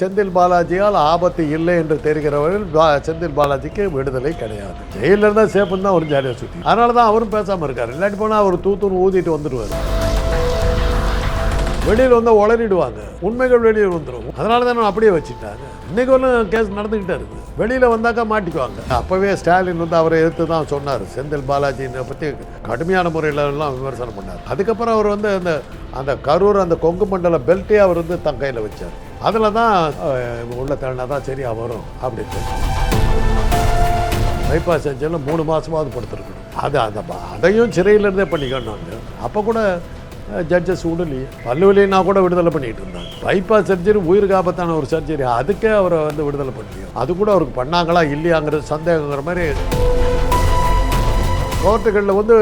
செந்தில் பாலாஜியால் ஆபத்து இல்லை என்று தெரிகிறவர்கள் செந்தில் பாலாஜிக்கு விடுதலை கிடையாது. ஜெயிலில் இருந்தால் சேஃப்னு தான் ஒரு ஜாலியாக சுற்றி அதனால தான் அவரும் பேசாமல் இருக்கார். இல்லாட்டி போனால் அவர் தூத்துன்னு ஊதிட்டு வந்துடுவார். வெளியில் வந்தால் உளறிடுவாங்க. உண்மைகள் வெளியில் வந்துடும் அதனால தான் நான் அப்படியே வச்சுட்டாங்க இன்னைக்கு ஒன்றும் கேஸ் நடந்துக்கிட்டே இருக்குது வெளியில் வந்தாக்கா மாட்டிக்குவாங்க. அப்போவே ஸ்டாலின் வந்து அவரை எதிர்த்து தான் சொன்னார். செந்தில் பாலாஜினை பற்றி கடுமையான முறையிலலாம் எல்லாம் விமர்சனம் பண்ணார். அதுக்கப்புறம் அவர் வந்து அந்த அந்த கரூர் அந்த கொங்கு மண்டல பெல்ட்டே அவர் வந்து தன் கையில் வச்சார். அதில் தான் உள்ள தள்ளினா தான் சரியாக வரும் அப்படின்ட்டு. பைபாஸ் செஞ்சாலும் மூணு மாதமாவது படுத்துருக்கணும். அது அதை அதையும் சிறையிலேருந்தே பண்ணிக்கணும் அப்போ கூட ஜட்ஜஸ் விடலையே பல்லுவலினா கூட விடுதலை பண்ணிட்டு இருந்தாங்க. பைபாஸ் சர்ஜரி உயிருக்கு ஆபத்தான ஒரு சர்ஜரி அதுக்கே அவரை வந்து விடுதலை பண்ணியும் அது கூட அவருக்கு பண்ணாங்களா இல்லையாங்கிறது சந்தேகங்கிற மாதிரி கோர்ட்டுகளில் வந்து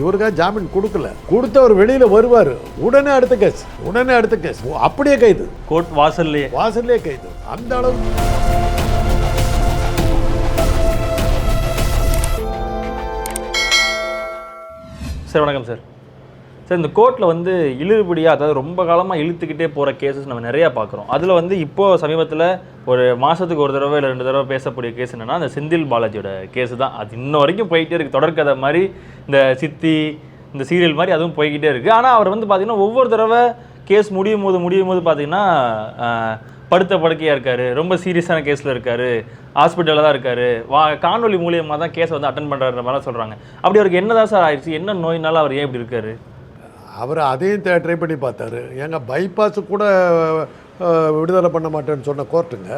இவருக்காக ஜாமீன் கொடுக்கல. கொடுத்து அவர் வெளியில் வருவார். உடனே அடுத்த கேஸ் உடனே அடுத்த கேஸ் அப்படியே கைது. கோர்ட் வாசல்லையே வாசல்லே கைது. அந்த அளவுக்கு சார் வணக்கம் சார். சார் இந்த கோர்ட்டில் வந்து இழுபடியாக அதாவது ரொம்ப காலமாக இழுத்துக்கிட்டே போகிற கேசஸ் நம்ம நிறையா பார்க்குறோம். அதில் வந்து இப்போது சமீபத்தில் ஒரு மாதத்துக்கு ஒரு தடவை இல்லை ரெண்டு தடவை பேசக்கூடிய கேஸ் என்னென்னா அந்த செந்தில் பாலாஜியோட கேஸ் தான். அது இன்ன வரைக்கும் போயிட்டே இருக்குது தொடர்கதை மாதிரி இந்த சித்தி இந்த சீரியல் மாதிரி அதுவும் போய்கிட்டே இருக்குது ஆனால் அவர் வந்து பார்த்திங்கன்னா ஒவ்வொரு தடவை கேஸ் முடியும் போது முடியும் போது பார்த்தீங்கன்னா படுத்த படுக்கையாக இருக்காரு. ரொம்ப சீரியஸான கேஸில் இருக்கார். ஹாஸ்பிட்டலில் தான் இருக்கார். வா காணொலி மூலியமாக தான் கேஸை வந்து அட்டன் பண்ணுற மாதிரி சொல்கிறாங்க அப்படி அவருக்கு என்னதான் சார் ஆயிடுச்சு? என்ன நோயினால அவர் ஏன் இப்படி இருக்காரு? அவர் அதையும் ட்ரை பண்ணி பார்த்தாரு. ஏங்க பைபாஸ் கூட விடுதலை பண்ண மாட்டேன்னு சொன்ன கோர்ட்டுங்க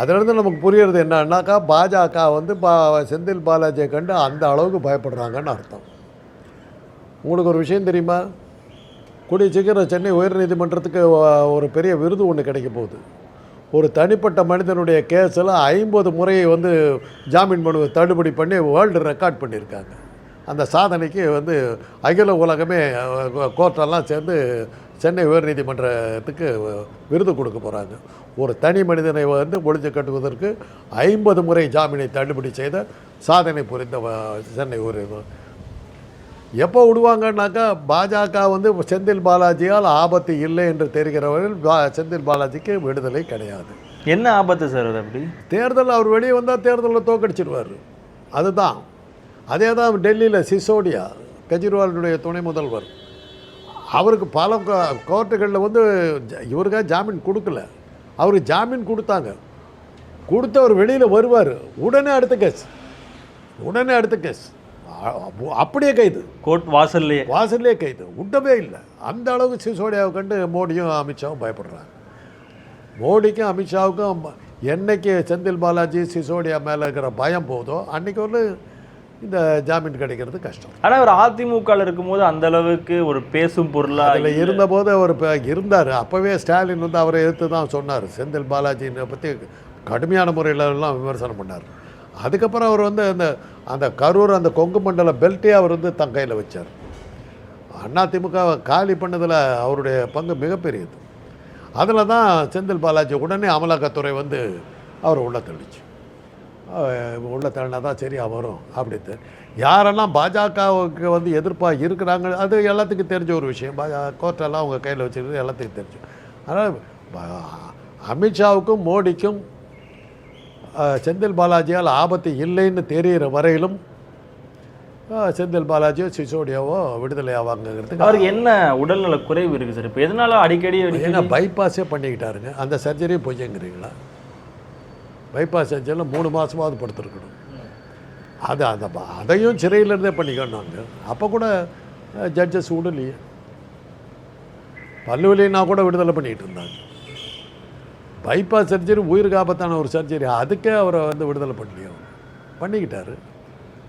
அதிலிருந்து நமக்கு புரியறது என்னன்னாக்கா பாஜக வந்து பா செந்தில் பாலாஜியை கண்டு அந்த அளவுக்கு பயப்படுறாங்கன்னு அர்த்தம். உங்களுக்கு ஒரு விஷயம் தெரியுமா? கூடிய சீக்கிரம் சென்னை உயர்நீதிமன்றத்துக்கு ஒரு பெரிய விருது ஒன்று கிடைக்க போகுது. ஒரு தனிப்பட்ட மனிதனுடைய கேஸில் ஐம்பது முறையை வந்து ஜாமீன் மனுவை தள்ளுபடி பண்ணி வேர்ல்டு ரெக்கார்ட் பண்ணியிருக்காங்க. அந்த சாதனைக்கு வந்து அகில உலகமே கோர்ட்டெல்லாம் சேர்ந்து சென்னை உயர்நீதிமன்றத்துக்கு விருது கொடுக்க போகிறாங்க ஒரு தனி மனிதனை வந்து ஒழிஞ்சு கட்டுவதற்கு ஐம்பது முறை ஜாமீனை தள்ளுபடி செய்த சாதனை புரிந்த சென்னை உயர் எப்போ விடுவாங்கன்னாக்கா பாஜக வந்து செந்தில் பாலாஜியால் ஆபத்து இல்லை என்று தெரிகிறவர்கள் செந்தில் பாலாஜிக்கு விடுதலை கிடையாது. என்ன ஆபத்து சார் அப்படி? தேர்தல் அவர் வெளியே வந்தால் தேர்தலில் தோக்கடிச்சிடுவார் அதுதான். அதே தான் டெல்லியில் சிசோடியா கெஜ்ரிவாலுடைய துணை முதல்வர். அவருக்கு பல கோ- கோர்ட்டுகளில் வந்து இவருக்காக ஜாமீன் கொடுக்கல. அவருக்கு ஜாமீன் கொடுத்தாங்க. கொடுத்து அவர் வெளியில் வருவார். உடனே அடுத்த கேஸ். உடனே அடுத்த கேஸ். அப்படியே கைது. கோர்ட் வாசல்லையே. வாசல்லே கைது. விட்டவே இல்லை. அந்த அளவுக்கு சிசோடியாவை கண்டு மோடியும் அமித்ஷாவும் பயப்படுறாங்க. மோடிக்கும் அமித்ஷாவுக்கும் என்னைக்கு செந்தில் பாலாஜி சிசோடியா மேலே இருக்கிற பயம் போதோ அன்னைக்கு வந்து இந்த ஜாமீன் கிடைக்கிறது கஷ்டம். ஆனால் அவர் அதிமுகவில் இருக்கும்போது அந்த அளவுக்கு ஒரு பேசும் பொருளா அதில் இருந்தபோது அவர் இப்போ இருந்தார். அப்போவே ஸ்டாலின் வந்து அவரை எதிர்த்து தான் சொன்னார். செந்தில் பாலாஜினை பற்றி கடுமையான முறையில் எல்லாம் விமர்சனம் பண்ணார். அதுக்கப்புறம் அவர் வந்து அந்த அந்த கரூர் அந்த கொங்கு மண்டல பெல்ட்டே அவர் வந்து தன் கையில் வச்சார். அதிமுக காலி பண்ணதில் அவருடைய பங்கு மிகப்பெரியது. அதில் தான் செந்தில் பாலாஜி உடனே அமலாக்கத்துறை வந்து அவர் உள்ள தள்ளிச்சு. அஹ் உள்ள தள்ளினா தான் சரியாக வரும் அப்படின்ட்டு. யாரெல்லாம் பாஜகவுக்கு வந்து எதிர்ப்பாக இருக்கிறாங்க அது எல்லாத்துக்கும் தெரிஞ்ச ஒரு விஷயம். கோர்ட்டெல்லாம் அவங்க கையில் வச்சுருக்கிறது எல்லாத்துக்கும் தெரிஞ்சு. அதனால் அமித்ஷாவுக்கும் மோடிக்கும் செந்தில் பாலாஜியால் ஆபத்து இல்லைன்னு தெரிகிற வரையிலும் செந்தில் பாலாஜியோ சிசோடியாவோ விடுதலை ஆவாங்கிறதுக்கு அவருக்கு என்ன உடல்நல குறைவு இருக்கு சார்? இப்போ எதனால அடிக்கடி அடிக்கடி பைபாஸே பண்ணிக்கிட்டாருங்க. அந்த சர்ஜரி பொய்யங்கிறீங்களா பைபாஸ் சர்ஜரியில் மூணு மாதமாவது படுத்துருக்கணும். அது அந்த ப- அதையும் சிறையிலேருந்தே பண்ணிக்கணுங்க அப்போ கூட ஜட்ஜஸ் விடலையே. பல்லுவலினா கூட விடுதலை பண்ணிகிட்டு இருந்தாங்க. பைபாஸ் சர்ஜரி உயிருக்கு ஆபத்தான ஒரு சர்ஜரி அதுக்கே அவரை வந்து விடுதலை பண்ணலையோ பண்ணிக்கிட்டாரு.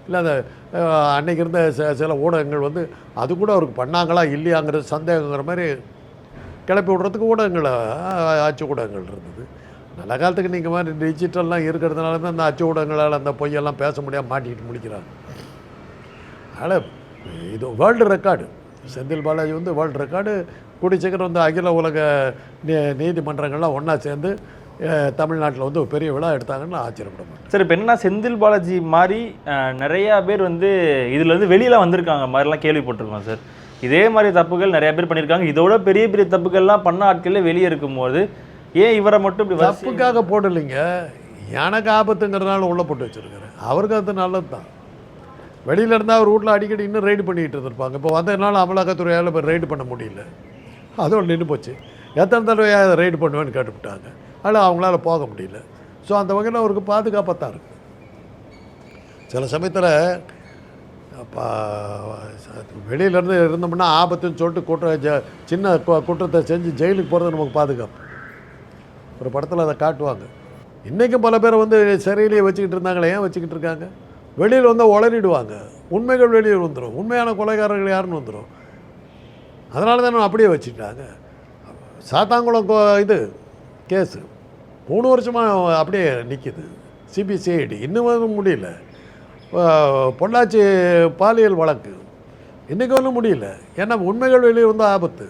இல்லை அந்த அன்னைக்கு இருந்த சில ஊடகங்கள் வந்து அது கூட அவருக்கு பண்ணாங்களா இல்லையாங்கிறது சந்தேகங்கிற மாதிரி கிளப்பி விடுறதுக்கு ஊடகங்கள் ஆட்சி ஊடகங்கள் இருந்தது. நல்ல காலத்துக்கு நீங்கள் மாதிரி டிஜிட்டல்லாம் இருக்கிறதுனால தான் அந்த அச்சு ஊடகங்களால் அந்த பொய்யெல்லாம் பேச முடியாமல் மாட்டிக்கிட்டு முடிக்கிறாங்க. அதனால் இது வேர்ல்டு ரெக்கார்டு செந்தில் பாலாஜி வந்து வேர்ல்டு ரெக்கார்டு கூடி சீக்கிரம் வந்து அகில உலக நீ நீதிமன்றங்கள்லாம் ஒன்றா சேர்ந்து தமிழ்நாட்டில் வந்து ஒரு பெரிய விழா எடுத்தாங்கன்னு ஆச்சரியப்பட மாட்டேன். சார் இப்போ என்னன்னா செந்தில் பாலாஜி மாதிரி நிறையா பேர் வந்து இதுலேருந்து இருந்து வந்திருக்காங்க. மாதிரிலாம் கேள்விப்பட்டிருக்கோம் சார். இதே மாதிரி தப்புகள் நிறைய பேர் பண்ணியிருக்காங்க. இதோட பெரிய பெரிய தப்புகள்லாம் பண்ண ஆட்களே வெளியே இருக்கும்போது ஏன் இவரை மட்டும் இப்படி தப்புக்காக போடலைங்க. எனக்கு ஆபத்துங்கிறதுனால உள்ளே போட்டு வச்சிருக்கிறேன் அவருக்கு அது நல்லது தான் வெளியில இருந்தால் அவர் வீட்டில் அடிக்கடி இன்னும் ரைடு பண்ணிக்கிட்டு இருந்திருப்பாங்க. இப்போ வந்ததுனால அமலாக்கத்துறையால் இப்போ ரைடு பண்ண முடியல. அதுவும் நின்று போச்சு. எத்தனை தடவையாக ரைடு பண்ணுவேன்னு கேட்டுவிட்டாங்க. அதில் அவங்களால போக முடியல. ஸோ அந்த வகையில் அவருக்கு பாதுகாப்பாக தான் இருக்குது சில சமயத்தில் வெளியிலேருந்து இருந்தோம்னா ஆபத்துன்னு சொல்லிட்டு குற்ற ஜ- சின்ன கு- குற்றத்தை செஞ்சு ஜெயிலுக்கு போகிறது நமக்கு பாதுகாப்பு. ஒரு படத்தில் அதை காட்டுவாங்க. இன்றைக்கும் பல பேர் வந்து சிறையிலேயே வச்சுக்கிட்டு இருந்தாங்களே ஏன் வச்சுக்கிட்டு இருக்காங்க? வெளியில் வந்தால் உளறிடுவாங்க. உண்மைகள் வெளியில் வந்துடும் உண்மையான கொலைகாரர்கள் யாருன்னு வந்துடும் அதனால தான் அப்படியே வச்சுட்டாங்க சாத்தாங்குளம் கோ- இது கேஸு. மூணு வருஷமாக அப்படியே நிற்கிது சிபிசிஐடி இன்னும் வந்து முடியல. பொள்ளாச்சி பாலியல் வழக்கு. இன்றைக்கி ஒன்றும் முடியல. ஏன்னா உண்மைகள் வெளியே வந்து ஆபத்து.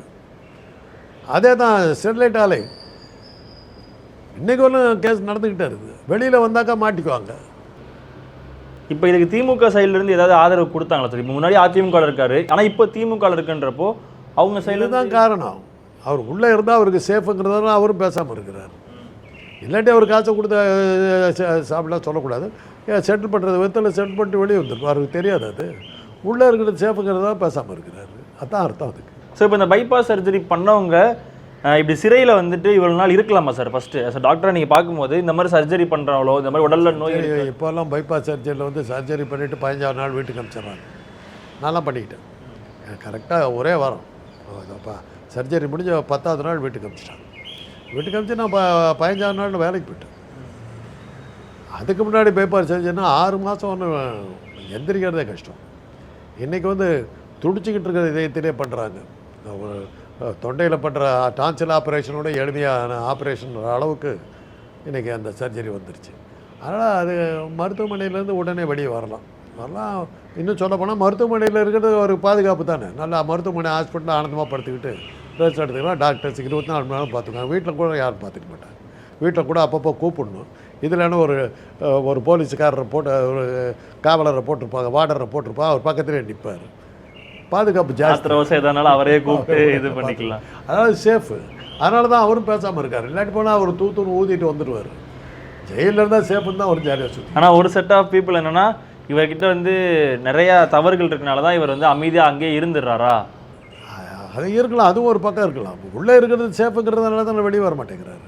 அதே தான் ஸ்டெர்லைட் ஆலை. இன்றைக்கி ஒன்றும் கேஸ் நடந்துக்கிட்டே இருக்குது. வெளியில் வந்தாக்கா மாட்டிக்குவாங்க. இப்போ இதுக்கு திமுக சைடுல இருந்து ஏதாவது ஆதரவு கொடுத்தாங்களா சார்? இப்போ முன்னாடி அதிமுக இருக்காரு. ஆனா இப்போ திமுக இருக்குன்றப்போ அவங்க சைடுல இதுதான் காரணம். அவர் உள்ளே இருந்தால் அவருக்கு சேஃபுங்கிறதால அவரும் பேசாமல் இருக்கிறார். இல்லாட்டி அவர் காசை கொடுத்த சாப்பிடலாம் சொல்லக்கூடாது. செட்டில் பண்ணுறது விதத்தில் செட்டில் பண்ணிட்டு வெளியே வந்துருக்கும். அவருக்கு தெரியாது அது. உள்ளே இருக்கிறது சேஃபுங்கிறதா பேசாமல் இருக்கிறாரு. அதான் அர்த்தம் அதுக்கு. ஸோ இப்போ இந்த பைபாஸ் சர்ஜரி பண்ணவங்க இப்படி சிறையில் வந்துட்டு இவ்வளவு நாள் இருக்கலாமா சார் ஃபர்ஸ்ட் as a டாக்டரை நீங்கள் பார்க்கும்போது இந்த மாதிரி சர்ஜரி பண்ணுறவங்களோ இந்த மாதிரி உடல்ல நோய். இப்போல்லாம் பைபாஸ் சர்ஜரியில் வந்து சர்ஜரி பண்ணிவிட்டு பதினஞ்சாவது நாள் வீட்டுக்கு அனுப்பிச்சிடுறாங்க. நான்லாம் பண்ணிக்கிட்டேன். கரெக்டாக ஒரே வாரம். சர்ஜரி முடிஞ்ச பத்தாவது நாள் வீட்டுக்கு அனுப்பிச்சிட்டாங்க. வீட்டுக்கு அனுப்பிச்சு நான் ப பதினஞ்சாவது நாள் வேலைக்கு போயிட்டேன். அதுக்கு முன்னாடி பைபாஸ் சர்ஜரினா ஆறு மாதம் ஒன்று எந்திரிக்கிறதே கஷ்டம். இன்றைக்கி வந்து துடிச்சிக்கிட்டு இருக்கிற இதயத்திலே பண்ணுறாங்க ஒரு தொண்டையில் பண்ணுற டான்சில் ஆப்ரேஷனோட எளிமையான ஆப்ரேஷன் அளவுக்கு இன்றைக்கி அந்த சர்ஜரி வந்துருச்சு. அதனால் அது மருத்துவமனையிலேருந்து உடனே வெளியே வரலாம். வரலாம். இன்னும் சொல்லப்போனால் மருத்துவமனையில் இருக்கிறது ஒரு பாதுகாப்பு தானே. நல்லா மருத்துவமனை ஹாஸ்பிட்டலில் ஆனந்தமாக படுத்துக்கிட்டு ரெஸ்ட் எடுத்துக்கலாம். டாக்டர்ஸ் இருபத்தி நாலு மணி நேரம் பார்த்துக்கலாம். வீட்டில் கூட யாரும் பார்த்துக்க மாட்டாங்க. வீட்டில் கூட அப்பப்போ கூப்பிடணும். இதில் ஒரு ஒரு போலீஸுக்காரரை போட்டு ஒரு காவலரை போட்டிருப்பாங்க வார்டரை போட்டிருப்பாங்க. அவர் பக்கத்துலேயே நிற்பார். பாதுகாப்பு ஜாஸ்தி. அவசரம் எதனால அவரே கூப்பிட்டு இது பண்ணிக்கலாம். அதாவது சேஃபு அதனால தான் அவரும் பேசாமல் இருக்கார். இல்லாட்டி போனால் அவர் தூத்துன்னு ஊதிட்டு வந்துடுவார். ஜெயிலில் இருந்தால் சேஃப்னு தான் அவர் ஜாலியாக சுற்றி ஆனா ஒரு செட் ஆஃப் பீப்புள் என்னன்னா இவர்கிட்ட வந்து நிறைய தவறுகள் இருக்கனால தான் இவர் வந்து அமைதியா அங்கேயே இருந்துடுறாரா? அது இருக்கலாம். அதுவும் ஒரு பக்கம் இருக்கலாம். உள்ளே இருக்கிறது சேஃபுங்கிறதுனால தான் வெளியே வர மாட்டேங்கிறாரு.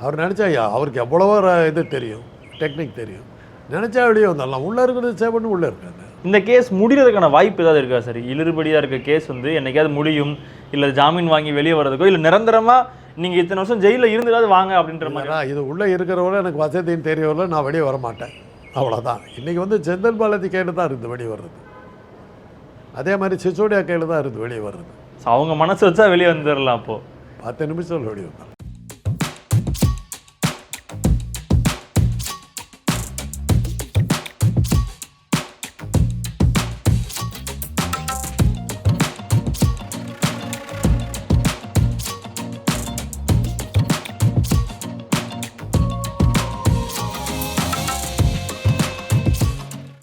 அவர் நினச்சா யா- அவருக்கு எவ்வளவோ இது தெரியும். டெக்னிக் தெரியும். நினச்சா வெளியே வந்துடலாம். உள்ளே இருக்கிறது சேஃப்னு உள்ளே இருக்காங்க. இந்த கேஸ் முடிகிறதுக்கான வாய்ப்பு ஏதாவது இருக்கா சார்? இழுபடியா இருக்க கேஸ் வந்து என்னைக்காவது முடியும் இல்ல ஜாமீன் வாங்கி வெளியே வர்றதுக்கோ இல்ல நிரந்தரமா நீங்க இத்தனை வருஷம் ஜெயில இருந்துடாது வாங்க அப்படின்ற மாதிரி. இது உள்ளே இருக்கிறவரை எனக்கு வசதின்னு தெரியவில்லை நான் வெளியே வர மாட்டேன் அவ்வளோதான் இன்றைக்கி வந்து செந்தில் பாலாஜி கையில் தான் இருக்குது வெளியே வர்றது. அதே மாதிரி சிசோடியா கையில் தான் இருக்குது வெளியே வர்றது. அவங்க மனசு வச்சா வெளியே வந்துடலாம் அப்போ. பத்து நிமிஷத்தில் வெளியே வந்தாங்க